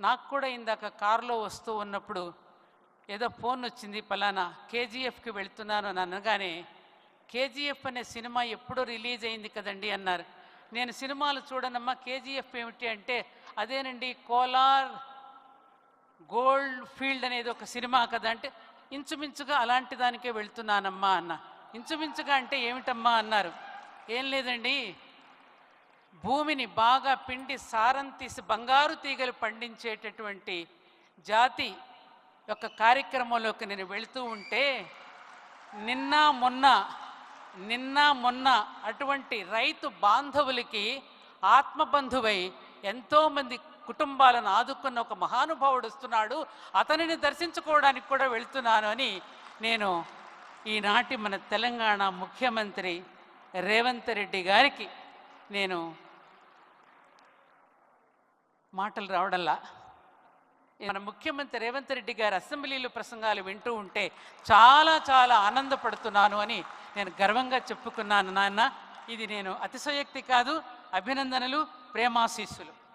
నాకు కూడా ఇందాక కారులో వస్తూ ఉన్నప్పుడు ఏదో ఫోన్ వచ్చింది పలానా కేజీఎఫ్కి వెళ్తున్నాను అని అనగానే కేజీఎఫ్ అనే సినిమా ఎప్పుడో రిలీజ్ అయింది కదండి అన్నారు. నేను సినిమాలు చూడనమ్మా కేజీఎఫ్ ఏమిటి అంటే అదేనండి కోలార్ గోల్డ్ ఫీల్డ్ అనేది ఒక సినిమా కదా అంటే ఇంచుమించుగా అలాంటి దానికే వెళ్తున్నానమ్మా అన్న. ఇంచుమించుగా అంటే ఏమిటమ్మా అన్నారు. ఏం లేదండి భూమిని బాగా పిండి సారం తీసి బంగారు తీగలు పండించేటటువంటి జాతి యొక్క కార్యక్రమంలోకి నేను వెళుతూ ఉంటే నిన్న మొన్న నిన్న మొన్న అటువంటి రైతు బాంధవులకి ఆత్మబంధువై ఎంతోమంది కుటుంబాలను ఆదుకున్న ఒక మహానుభావుడు వస్తున్నాడు. అతనిని దర్శించుకోవడానికి కూడా వెళ్తున్నాను అని నేను ఈనాటి మన తెలంగాణ ముఖ్యమంత్రి రేవంత్ రెడ్డి గారికి నేను మాటలు రావడంలా. మన ముఖ్యమంత్రి రేవంత్ రెడ్డి గారి అసెంబ్లీలో ప్రసంగాలు వింటూ ఉంటే చాలా చాలా ఆనందపడుతున్నాను అని నేను గర్వంగా చెప్పుకున్నాను నాన్న. ఇది నేను అతిశయోక్తి కాదు అభినందనలు ప్రేమాశీస్సులు.